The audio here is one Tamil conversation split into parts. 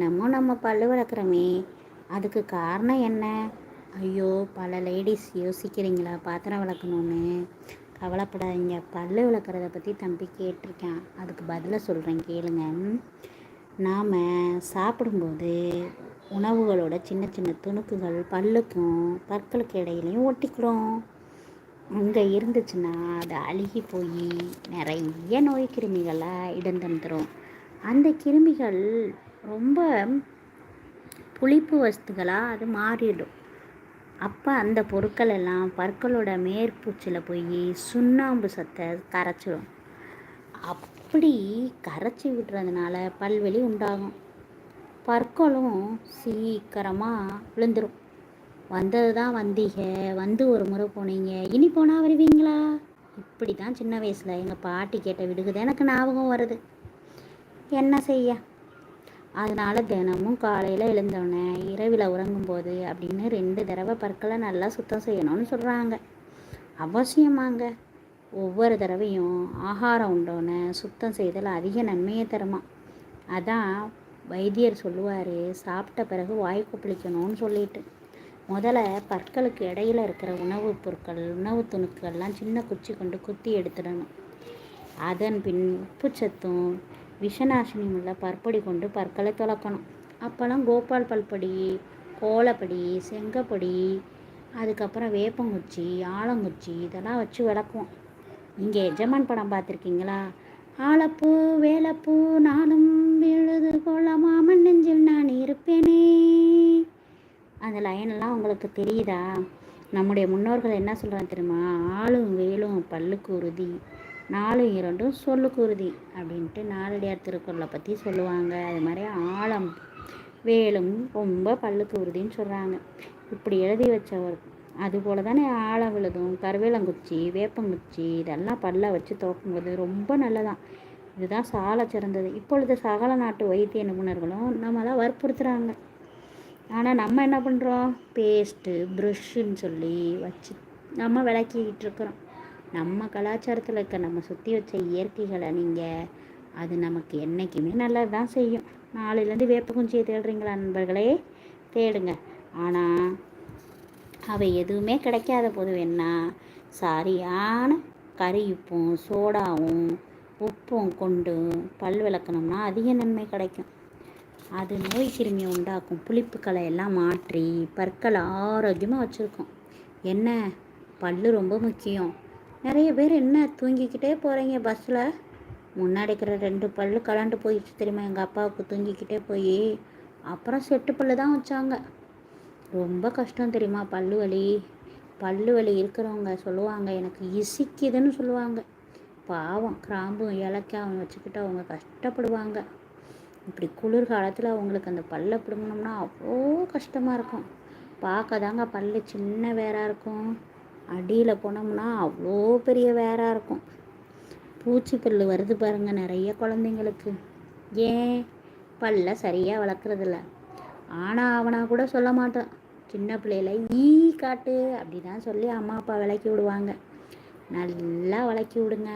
நம்ம நம்ம பல்லு விளக்குறோமே அதுக்கு காரணம் என்ன? ஐயோ பல லேடிஸ் யோசிக்கிறீங்களா? பாத்திரம் விளக்கணும்னு. கவலைப்படாதீங்க. பல்லு விளக்குறத பற்றி தம்பி கேட்டிருக்கேன். அதுக்கு பதிலை சொல்கிறேன் கேளுங்க. நாம் சாப்பிடும்போது உணவுகளோட சின்ன சின்ன துணுக்குகள் பல்லுக்கும் பற்களுக்கு இடையிலையும் ஒட்டிக்கிறோம். அங்கே இருந்துச்சுன்னா அது அழுகி போய் நிறைய நோய் கிருமிகளாக இடம் தந்துடும் அந்த கிருமிகள் ரொம்ப புளிப்பு வஸ்துகளாக அது மாறிடும். அப்போ அந்த பொருட்கள் எல்லாம் பற்களோட மேற்பூச்சில் போய் சுண்ணாம்பு சத்தை கரைச்சிடும் அப்படி கரைச்சி விடுறதுனால பல்வெளி உண்டாகும். பற்களும் சீக்கிரமாக விழுந்துடும் வந்தது தான் வந்தீங்க வந்து ஒரு முறை போனீங்க இனி போனால் வருவீங்களா? இப்படி தான் சின்ன வயசில் எங்கள் பாட்டி கேட்ட விடுகுது எனக்கு ஞாபகம் வருது. என்ன செய்ய? அதனால் தினமும் காலையில் எழுந்தோடனே இரவில் உறங்கும்போது அப்படின்னு ரெண்டு தடவை பற்களை நல்லா சுத்தம் செய்யணும்னு சொல்கிறாங்க அவசியமாங்க. ஒவ்வொரு தடவையும் ஆகாரம் உண்டோன்னு சுத்தம் செய்தல் அதிக நன்மையை தருமா? அதான் வைத்தியர் சொல்லுவார் சாப்பிட்ட பிறகு வாய் கொப்பளிக்கணும்னு சொல்லிட்டு. முதல்ல பற்களுக்கு இடையில இருக்கிற உணவுப் பொருட்கள் உணவு துணுக்கள்லாம் சின்ன குச்சி கொண்டு குத்தி எடுத்துடணும். அதன் பின் உப்புச்சத்தும் விஷநாசினி உள்ள பற்பொடி கொண்டு பற்களை துளக்கணும். அப்போல்லாம் கோபால் பல்பொடி கோலப்பொடி செங்கப்பொடி அதுக்கப்புறம் வேப்பங்குச்சி ஆலங்குச்சி இதெல்லாம் வச்சு விளக்குவோம். இங்கே எஜமான் படம் பார்த்துருக்கீங்களா? ஆலப்பூ வேலப்பூ நானும் விழுது கொள்ளமாமன் நெஞ்சில் நான் இருப்பேனே. அந்த லைன்லாம் உங்களுக்கு தெரியுதா? நம்முடைய முன்னோர்கள் என்ன சொல்கிறாங்க தெரியுமா? ஆளும் வேலும் பல்லுக்கு உறுதி. நாலும் இரண்டும் சொல்லுக்குருதி அப்படின்ட்டு நாலடியார் திருக்குறளை பற்றி சொல்லுவாங்க. அது மாதிரி ஆழம் வேலும் ரொம்ப பல்லுக்கு உறுதின்னு சொல்கிறாங்க இப்படி எழுதி வச்சவர் அதுபோல் தானே ஆழம் விழுதும் கருவேலங்குச்சி வேப்பங்குச்சி இதெல்லாம் பல்ல வச்சு துவக்கும்போது ரொம்ப நல்லதான். இதுதான் சால சிறந்தது. இப்பொழுது சகல நாட்டு வைத்திய நிபுணர்களும் நம்மளை வற்புறுத்துகிறாங்க ஆனால் நம்ம என்ன பண்ணுறோம் பேஸ்ட்டு ப்ரஷ்ஷுன்னு சொல்லி வச்சு நம்ம விளக்கிக்கிட்டு இருக்கிறோம். நம்ம கலாச்சாரத்தில் இருக்க நம்ம சுற்றி வச்ச இயற்கைகளை நீங்கள் அது நமக்கு என்றைக்குமே நல்லது தான் செய்யும். நாளையிலேருந்து வேப்பகுஞ்சியை தேடுறீங்களா நண்பர்களே? தேடுங்க. ஆனால் அவை எதுவுமே கிடைக்காத போது வேணா சரியான கறியுப்பும் சோடாவும் உப்பும் கொண்டு பல் விளக்கணும்னா அதிக நன்மை கிடைக்கும். அது நோய் கிருமியை உண்டாக்கும். புளிப்புக்களை எல்லாம் மாற்றி பற்களை ஆரோக்கியமாக வச்சுருக்கோம். என்ன? பல் ரொம்ப முக்கியம். நிறைய பேர் என்ன தூங்கிக்கிட்டே போகிறீங்க பஸ்ஸில் முன்னாடி இருக்கிற ரெண்டு பல் கலண்டு போயிடுச்சு தெரியுமா? எங்கள் அப்பாவுக்கு தூங்கிக்கிட்டே போய். அப்புறம் செட்டு பல்லு தான் வச்சாங்க. ரொம்ப கஷ்டம் தெரியுமா? பல்லு வலி. பல்லு வலி இருக்கிறவங்க சொல்லுவாங்க எனக்கு இசிக்குதுன்னு சொல்லுவாங்க. பாவம் கிராம்பும் இலக்காவும் வச்சுக்கிட்டு அவங்க கஷ்டப்படுவாங்க. இப்படி குளிர்காலத்தில் அவங்களுக்கு அந்த பல்லை பிடுங்கணும்னா அவ்வளோ கஷ்டமாக இருக்கும். பார்க்க தாங்க பல் சின்ன வேறாக இருக்கும். அடியில் போனோம்னா அவ்வளோ பெரிய வேராக இருக்கும். பூச்சிப்புல் வருது பாருங்கள் நிறைய குழந்தைங்களுக்கு. ஏன்? பல்ல சரியாக வளர்க்குறதில்ல. ஆனால் அவனா கூட சொல்ல மாட்டான். சின்ன பிள்ளையில ஈ காட்டு அப்படி தான் சொல்லி அம்மா அப்பா விளக்கி விடுவாங்க. நல்லா விளக்கி விடுங்க.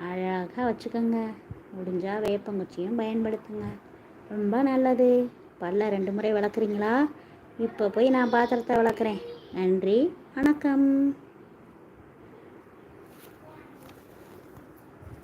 அழகாக வச்சுக்கோங்க. முடிஞ்சால் வேப்பங்குச்சியும் பயன்படுத்துங்க. ரொம்ப நல்லது. பல்ல ரெண்டு முறை வளர்க்குறீங்களா? இப்போ போய் நான் பாத்திரத்தை வளர்க்குறேன் நன்றி. வணக்கம்.